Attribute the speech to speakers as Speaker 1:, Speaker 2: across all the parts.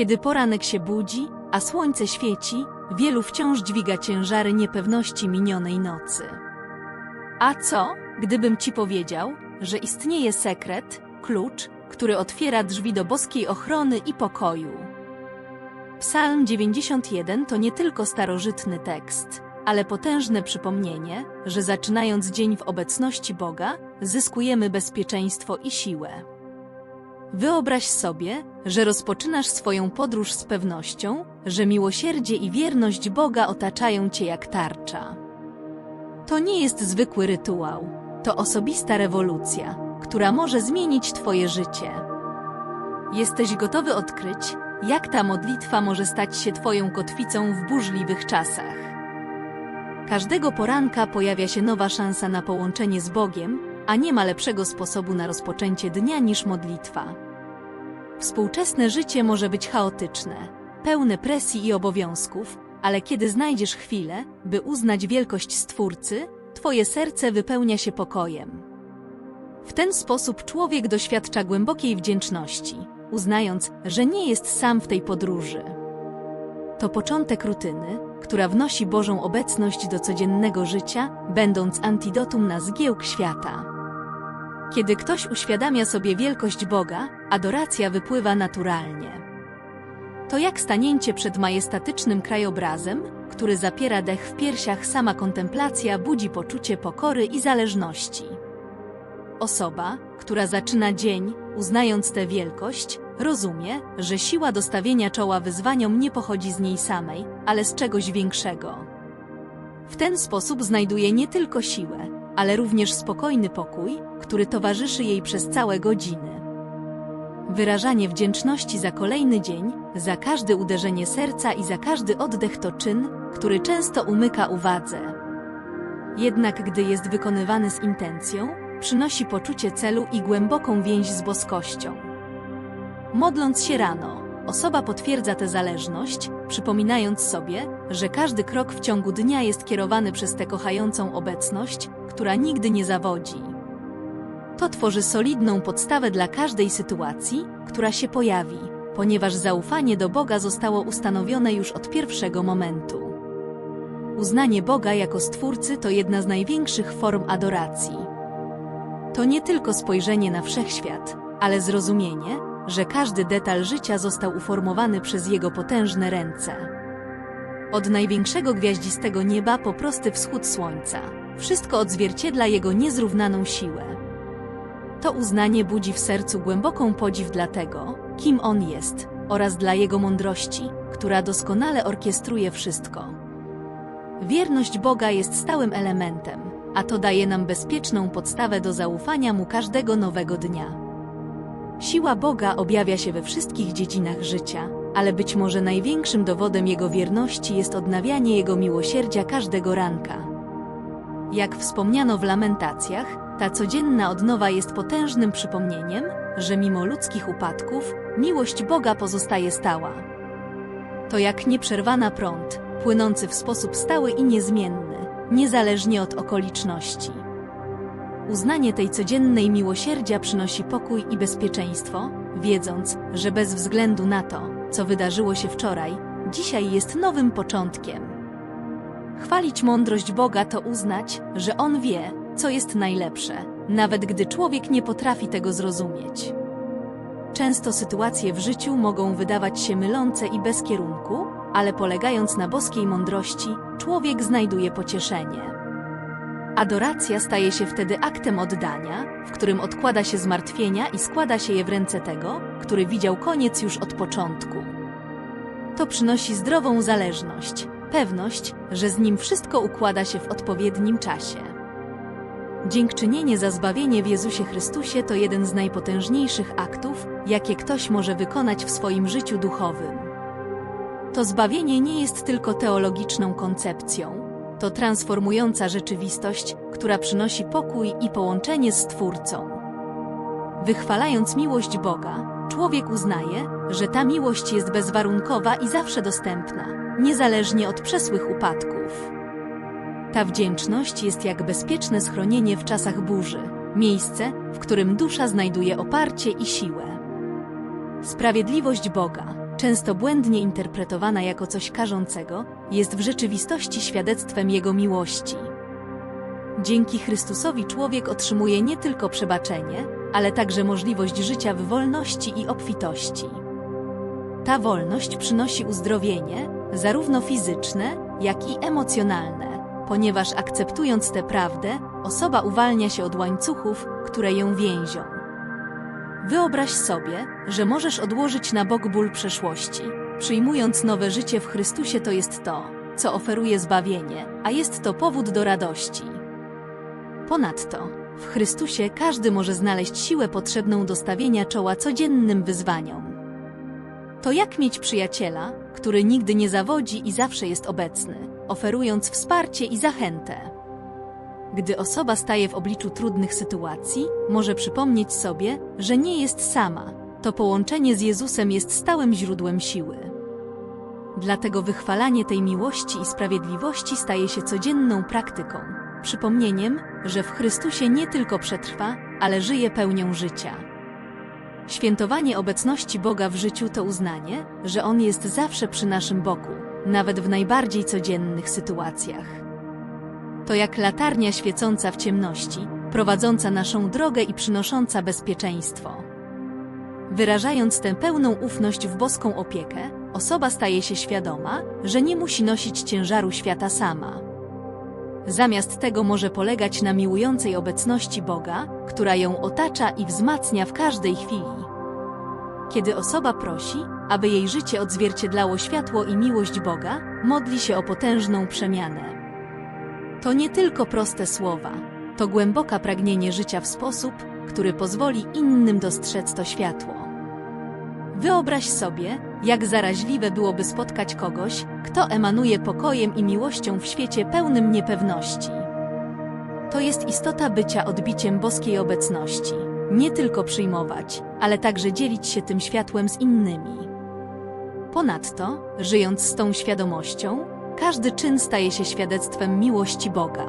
Speaker 1: Kiedy poranek się budzi, a słońce świeci, wielu wciąż dźwiga ciężary niepewności minionej nocy. A co, gdybym ci powiedział, że istnieje sekret, klucz, który otwiera drzwi do boskiej ochrony i pokoju? Psalm 91 to nie tylko starożytny tekst, ale potężne przypomnienie, że zaczynając dzień w obecności Boga, zyskujemy bezpieczeństwo i siłę. Wyobraź sobie, że rozpoczynasz swoją podróż z pewnością, że miłosierdzie i wierność Boga otaczają cię jak tarcza. To nie jest zwykły rytuał, to osobista rewolucja, która może zmienić Twoje życie. Jesteś gotowy odkryć, jak ta modlitwa może stać się Twoją kotwicą w burzliwych czasach. Każdego poranka pojawia się nowa szansa na połączenie z Bogiem, a nie ma lepszego sposobu na rozpoczęcie dnia niż modlitwa. Współczesne życie może być chaotyczne, pełne presji i obowiązków, ale kiedy znajdziesz chwilę, by uznać wielkość Stwórcy, Twoje serce wypełnia się pokojem. W ten sposób człowiek doświadcza głębokiej wdzięczności, uznając, że nie jest sam w tej podróży. To początek rutyny, która wnosi Bożą obecność do codziennego życia, będąc antidotum na zgiełk świata. Kiedy ktoś uświadamia sobie wielkość Boga, adoracja wypływa naturalnie. To jak stanięcie przed majestatycznym krajobrazem, który zapiera dech w piersiach, sama kontemplacja budzi poczucie pokory i zależności. Osoba, która zaczyna dzień, uznając tę wielkość, rozumie, że siła do stawienia czoła wyzwaniom nie pochodzi z niej samej, ale z czegoś większego. W ten sposób znajduje nie tylko siłę, ale również spokojny pokój, który towarzyszy jej przez całe godziny. Wyrażanie wdzięczności za kolejny dzień, za każde uderzenie serca i za każdy oddech to czyn, który często umyka uwadze. Jednak gdy jest wykonywany z intencją, przynosi poczucie celu i głęboką więź z boskością. Modląc się rano, osoba potwierdza tę zależność, przypominając sobie, że każdy krok w ciągu dnia jest kierowany przez tę kochającą obecność, która nigdy nie zawodzi. To tworzy solidną podstawę dla każdej sytuacji, która się pojawi, ponieważ zaufanie do Boga zostało ustanowione już od pierwszego momentu. Uznanie Boga jako Stwórcy to jedna z największych form adoracji. To nie tylko spojrzenie na wszechświat, ale zrozumienie, że każdy detal życia został uformowany przez Jego potężne ręce. Od największego gwiaździstego nieba po prosty wschód słońca, wszystko odzwierciedla Jego niezrównaną siłę. To uznanie budzi w sercu głęboką podziw dla tego, kim On jest, oraz dla Jego mądrości, która doskonale orkiestruje wszystko. Wierność Boga jest stałym elementem, a to daje nam bezpieczną podstawę do zaufania Mu każdego nowego dnia. Siła Boga objawia się we wszystkich dziedzinach życia, ale być może największym dowodem Jego wierności jest odnawianie Jego miłosierdzia każdego ranka. Jak wspomniano w lamentacjach, ta codzienna odnowa jest potężnym przypomnieniem, że mimo ludzkich upadków, miłość Boga pozostaje stała. To jak nieprzerwana prąd, płynący w sposób stały i niezmienny, niezależnie od okoliczności. Uznanie tej codziennej miłosierdzia przynosi pokój i bezpieczeństwo, wiedząc, że bez względu na to, co wydarzyło się wczoraj, dzisiaj jest nowym początkiem. Chwalić mądrość Boga to uznać, że On wie, co jest najlepsze, nawet gdy człowiek nie potrafi tego zrozumieć. Często sytuacje w życiu mogą wydawać się mylące i bez kierunku, ale polegając na boskiej mądrości, człowiek znajduje pocieszenie. Adoracja staje się wtedy aktem oddania, w którym odkłada się zmartwienia i składa się je w ręce tego, który widział koniec już od początku. To przynosi zdrową zależność, pewność, że z nim wszystko układa się w odpowiednim czasie. Dziękczynienie za zbawienie w Jezusie Chrystusie to jeden z najpotężniejszych aktów, jakie ktoś może wykonać w swoim życiu duchowym. To zbawienie nie jest tylko teologiczną koncepcją, to transformująca rzeczywistość, która przynosi pokój i połączenie z Stwórcą. Wychwalając miłość Boga, człowiek uznaje, że ta miłość jest bezwarunkowa i zawsze dostępna, niezależnie od przesłych upadków. Ta wdzięczność jest jak bezpieczne schronienie w czasach burzy, miejsce, w którym dusza znajduje oparcie i siłę. Sprawiedliwość Boga, często błędnie interpretowana jako coś karzącego, jest w rzeczywistości świadectwem Jego miłości. Dzięki Chrystusowi człowiek otrzymuje nie tylko przebaczenie, ale także możliwość życia w wolności i obfitości. Ta wolność przynosi uzdrowienie, zarówno fizyczne, jak i emocjonalne, ponieważ akceptując tę prawdę, osoba uwalnia się od łańcuchów, które ją więzią. Wyobraź sobie, że możesz odłożyć na bok ból przeszłości. Przyjmując nowe życie w Chrystusie to jest to, co oferuje zbawienie, a jest to powód do radości. Ponadto, w Chrystusie każdy może znaleźć siłę potrzebną do stawienia czoła codziennym wyzwaniom. To jak mieć przyjaciela, który nigdy nie zawodzi i zawsze jest obecny, oferując wsparcie i zachętę. Gdy osoba staje w obliczu trudnych sytuacji, może przypomnieć sobie, że nie jest sama. To połączenie z Jezusem jest stałym źródłem siły. Dlatego wychwalanie tej miłości i sprawiedliwości staje się codzienną praktyką, przypomnieniem, że w Chrystusie nie tylko przetrwa, ale żyje pełnią życia. Świętowanie obecności Boga w życiu to uznanie, że On jest zawsze przy naszym boku, nawet w najbardziej codziennych sytuacjach. To jak latarnia świecąca w ciemności, prowadząca naszą drogę i przynosząca bezpieczeństwo. Wyrażając tę pełną ufność w boską opiekę, osoba staje się świadoma, że nie musi nosić ciężaru świata sama. Zamiast tego może polegać na miłującej obecności Boga, która ją otacza i wzmacnia w każdej chwili. Kiedy osoba prosi, aby jej życie odzwierciedlało światło i miłość Boga, modli się o potężną przemianę. To nie tylko proste słowa, to głęboka pragnienie życia w sposób, który pozwoli innym dostrzec to światło. Wyobraź sobie, jak zaraźliwe byłoby spotkać kogoś, kto emanuje pokojem i miłością w świecie pełnym niepewności. To jest istota bycia odbiciem boskiej obecności. Nie tylko przyjmować, ale także dzielić się tym światłem z innymi. Ponadto, żyjąc z tą świadomością, każdy czyn staje się świadectwem miłości Boga.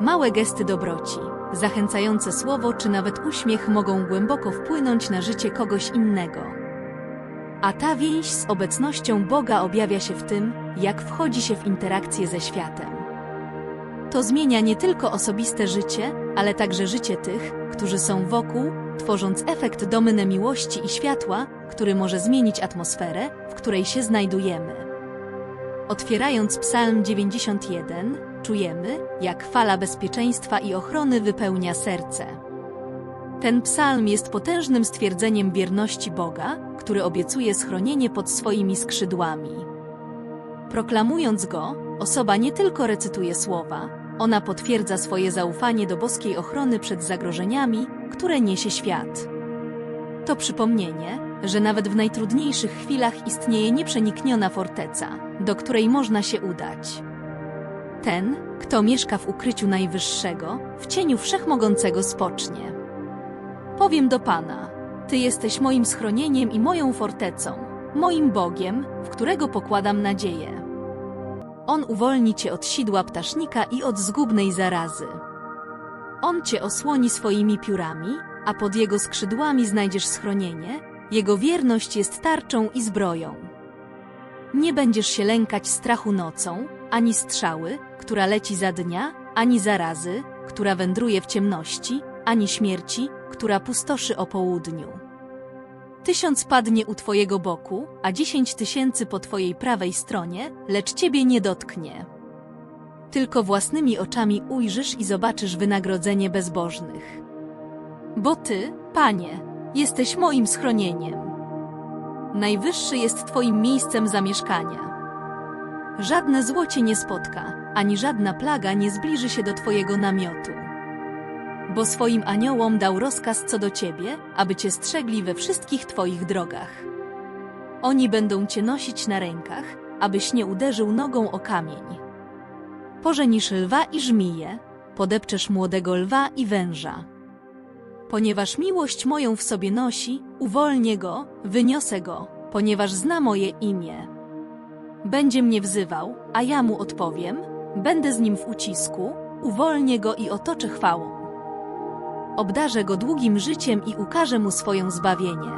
Speaker 1: Małe gesty dobroci, zachęcające słowo czy nawet uśmiech mogą głęboko wpłynąć na życie kogoś innego. A ta więź z obecnością Boga objawia się w tym, jak wchodzi się w interakcję ze światem. To zmienia nie tylko osobiste życie, ale także życie tych, którzy są wokół, tworząc efekt domeny miłości i światła, który może zmienić atmosferę, w której się znajdujemy. Otwierając Psalm 91, czujemy, jak fala bezpieczeństwa i ochrony wypełnia serce. Ten psalm jest potężnym stwierdzeniem wierności Boga, który obiecuje schronienie pod swoimi skrzydłami. Proklamując go, osoba nie tylko recytuje słowa, ona potwierdza swoje zaufanie do boskiej ochrony przed zagrożeniami, które niesie świat. To przypomnienie, że nawet w najtrudniejszych chwilach istnieje nieprzenikniona forteca, do której można się udać. Ten, kto mieszka w ukryciu Najwyższego, w cieniu Wszechmogącego spocznie. Powiem do Pana, Ty jesteś moim schronieniem i moją fortecą, moim Bogiem, w którego pokładam nadzieję. On uwolni cię od sidła ptasznika i od zgubnej zarazy. On cię osłoni swoimi piórami, a pod jego skrzydłami znajdziesz schronienie, jego wierność jest tarczą i zbroją. Nie będziesz się lękać strachu nocą, ani strzały, która leci za dnia, ani zarazy, która wędruje w ciemności, ani śmierci, która pustoszy o południu. Tysiąc padnie u twojego boku, a dziesięć tysięcy po twojej prawej stronie, lecz ciebie nie dotknie. Tylko własnymi oczami ujrzysz i zobaczysz wynagrodzenie bezbożnych. Bo ty, Panie, jesteś moim schronieniem. Najwyższy jest twoim miejscem zamieszkania. Żadne zło cię nie spotka, ani żadna plaga nie zbliży się do twojego namiotu bo swoim aniołom dał rozkaz co do ciebie, aby cię strzegli we wszystkich twoich drogach. Oni będą cię nosić na rękach, abyś nie uderzył nogą o kamień. Pożenisz lwa i żmije, podepczesz młodego lwa i węża. Ponieważ miłość moją w sobie nosi, uwolnię go, wyniosę go, ponieważ zna moje imię. Będzie mnie wzywał, a ja mu odpowiem, będę z nim w ucisku, uwolnię go i otoczę chwałą obdarzę go długim życiem i ukażę mu swoją zbawienie.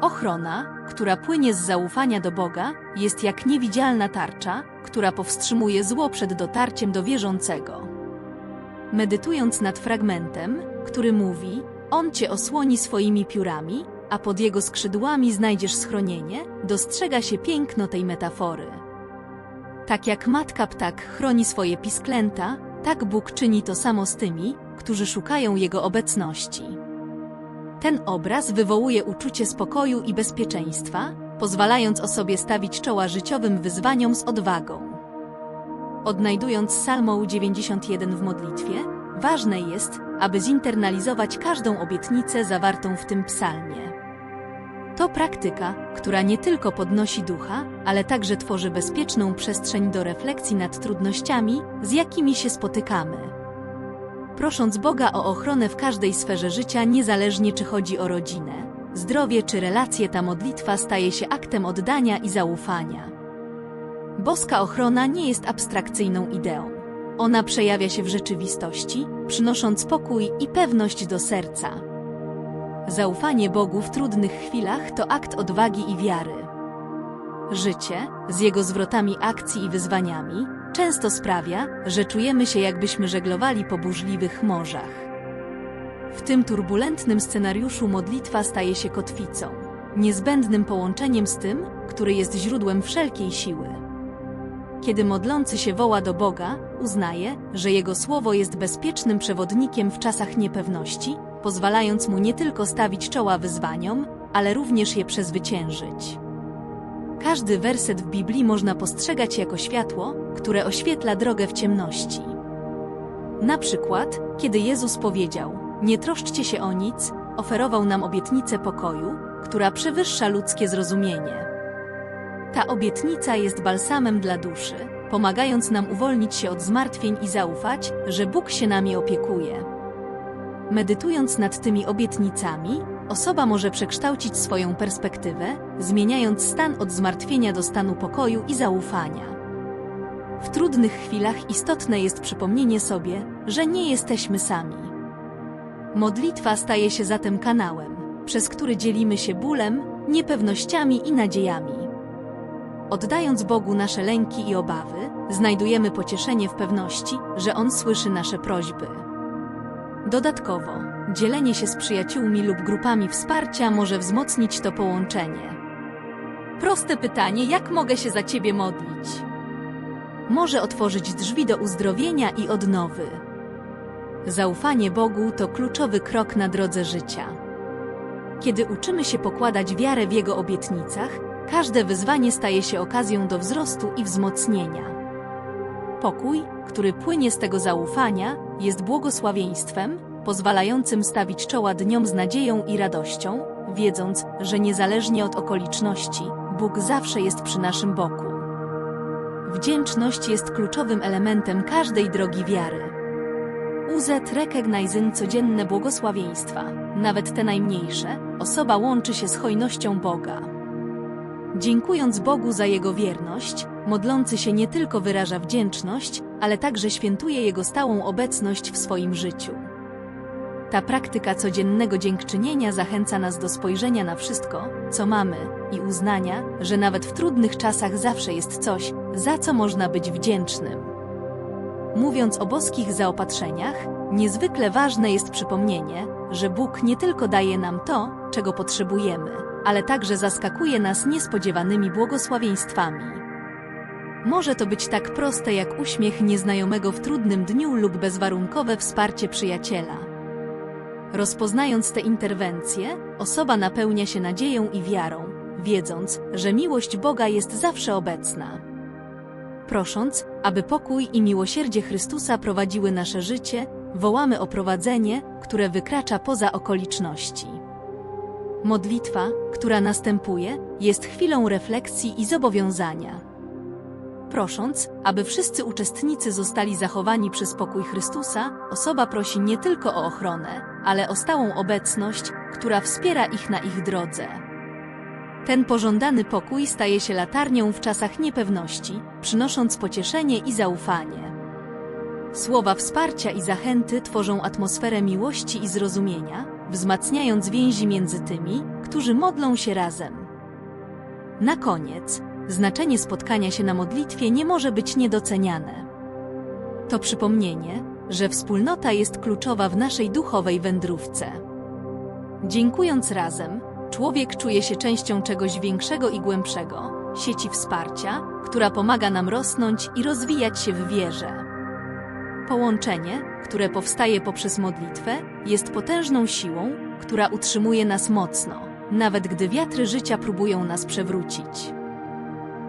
Speaker 1: Ochrona, która płynie z zaufania do Boga, jest jak niewidzialna tarcza, która powstrzymuje zło przed dotarciem do wierzącego. Medytując nad fragmentem, który mówi: On cię osłoni swoimi piórami, a pod jego skrzydłami znajdziesz schronienie, dostrzega się piękno tej metafory. Tak jak matka ptak chroni swoje pisklęta, tak Bóg czyni to samo z tymi, którzy szukają Jego obecności. Ten obraz wywołuje uczucie spokoju i bezpieczeństwa, pozwalając osobie stawić czoła życiowym wyzwaniom z odwagą. Odnajdując Psalmą 91 w modlitwie, ważne jest, aby zinternalizować każdą obietnicę zawartą w tym psalmie. To praktyka, która nie tylko podnosi ducha, ale także tworzy bezpieczną przestrzeń do refleksji nad trudnościami, z jakimi się spotykamy. Prosząc Boga o ochronę w każdej sferze życia, niezależnie czy chodzi o rodzinę, zdrowie czy relacje, ta modlitwa staje się aktem oddania i zaufania. Boska ochrona nie jest abstrakcyjną ideą. Ona przejawia się w rzeczywistości, przynosząc pokój i pewność do serca. Zaufanie Bogu w trudnych chwilach to akt odwagi i wiary. Życie, z jego zwrotami akcji i wyzwaniami, często sprawia, że czujemy się jakbyśmy żeglowali po burzliwych morzach. W tym turbulentnym scenariuszu modlitwa staje się kotwicą, niezbędnym połączeniem z tym, który jest źródłem wszelkiej siły. Kiedy modlący się woła do Boga, uznaje, że Jego słowo jest bezpiecznym przewodnikiem w czasach niepewności, pozwalając mu nie tylko stawić czoła wyzwaniom, ale również je przezwyciężyć. Każdy werset w Biblii można postrzegać jako światło, które oświetla drogę w ciemności. Na przykład, kiedy Jezus powiedział: Nie troszczcie się o nic, oferował nam obietnicę pokoju, która przewyższa ludzkie zrozumienie. Ta obietnica jest balsamem dla duszy, pomagając nam uwolnić się od zmartwień i zaufać, że Bóg się nami opiekuje. Medytując nad tymi obietnicami, osoba może przekształcić swoją perspektywę, zmieniając stan od zmartwienia do stanu pokoju i zaufania. W trudnych chwilach istotne jest przypomnienie sobie, że nie jesteśmy sami. Modlitwa staje się zatem kanałem, przez który dzielimy się bólem, niepewnościami i nadziejami. Oddając Bogu nasze lęki i obawy, znajdujemy pocieszenie w pewności, że On słyszy nasze prośby. Dodatkowo, dzielenie się z przyjaciółmi lub grupami wsparcia może wzmocnić to połączenie. Proste pytanie, jak mogę się za Ciebie modlić? Może otworzyć drzwi do uzdrowienia i odnowy. Zaufanie Bogu to kluczowy krok na drodze życia. Kiedy uczymy się pokładać wiarę w Jego obietnicach, każde wyzwanie staje się okazją do wzrostu i wzmocnienia. Pokój, który płynie z tego zaufania, jest błogosławieństwem, pozwalającym stawić czoła dniom z nadzieją i radością, wiedząc, że niezależnie od okoliczności, Bóg zawsze jest przy naszym boku. Wdzięczność jest kluczowym elementem każdej drogi wiary. UZ recognizing codzienne błogosławieństwa, nawet te najmniejsze, osoba łączy się z hojnością Boga. Dziękując Bogu za Jego wierność, modlący się nie tylko wyraża wdzięczność, ale także świętuje Jego stałą obecność w swoim życiu. Ta praktyka codziennego dziękczynienia zachęca nas do spojrzenia na wszystko, co mamy, i uznania, że nawet w trudnych czasach zawsze jest coś, za co można być wdzięcznym. Mówiąc o boskich zaopatrzeniach, niezwykle ważne jest przypomnienie, że Bóg nie tylko daje nam to, czego potrzebujemy, ale także zaskakuje nas niespodziewanymi błogosławieństwami. Może to być tak proste jak uśmiech nieznajomego w trudnym dniu lub bezwarunkowe wsparcie przyjaciela. Rozpoznając te interwencje, osoba napełnia się nadzieją i wiarą, wiedząc, że miłość Boga jest zawsze obecna. Prosząc, aby pokój i miłosierdzie Chrystusa prowadziły nasze życie, wołamy o prowadzenie, które wykracza poza okoliczności. Modlitwa, która następuje, jest chwilą refleksji i zobowiązania. Prosząc, aby wszyscy uczestnicy zostali zachowani przez pokój Chrystusa, osoba prosi nie tylko o ochronę, ale o stałą obecność, która wspiera ich na ich drodze. Ten pożądany pokój staje się latarnią w czasach niepewności, przynosząc pocieszenie i zaufanie. Słowa wsparcia i zachęty tworzą atmosferę miłości i zrozumienia, wzmacniając więzi między tymi, którzy modlą się razem. Na koniec, znaczenie spotkania się na modlitwie nie może być niedoceniane. To przypomnienie, że wspólnota jest kluczowa w naszej duchowej wędrówce. Dziękując razem, człowiek czuje się częścią czegoś większego i głębszego, sieci wsparcia, która pomaga nam rosnąć i rozwijać się w wierze. Połączenie, które powstaje poprzez modlitwę, jest potężną siłą, która utrzymuje nas mocno, nawet gdy wiatry życia próbują nas przewrócić.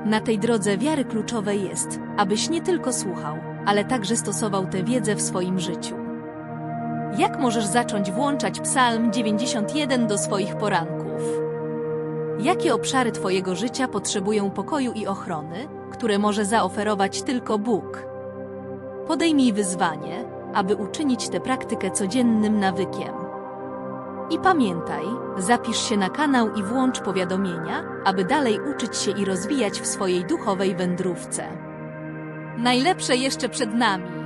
Speaker 1: Na tej drodze wiary kluczowe jest, abyś nie tylko słuchał, ale także stosował tę wiedzę w swoim życiu. Jak możesz zacząć włączać Psalm 91 do swoich poranków? Jakie obszary Twojego życia potrzebują pokoju i ochrony, które może zaoferować tylko Bóg? Podejmij wyzwanie, aby uczynić tę praktykę codziennym nawykiem. I pamiętaj, zapisz się na kanał i włącz powiadomienia, aby dalej uczyć się i rozwijać w swojej duchowej wędrówce. Najlepsze jeszcze przed nami.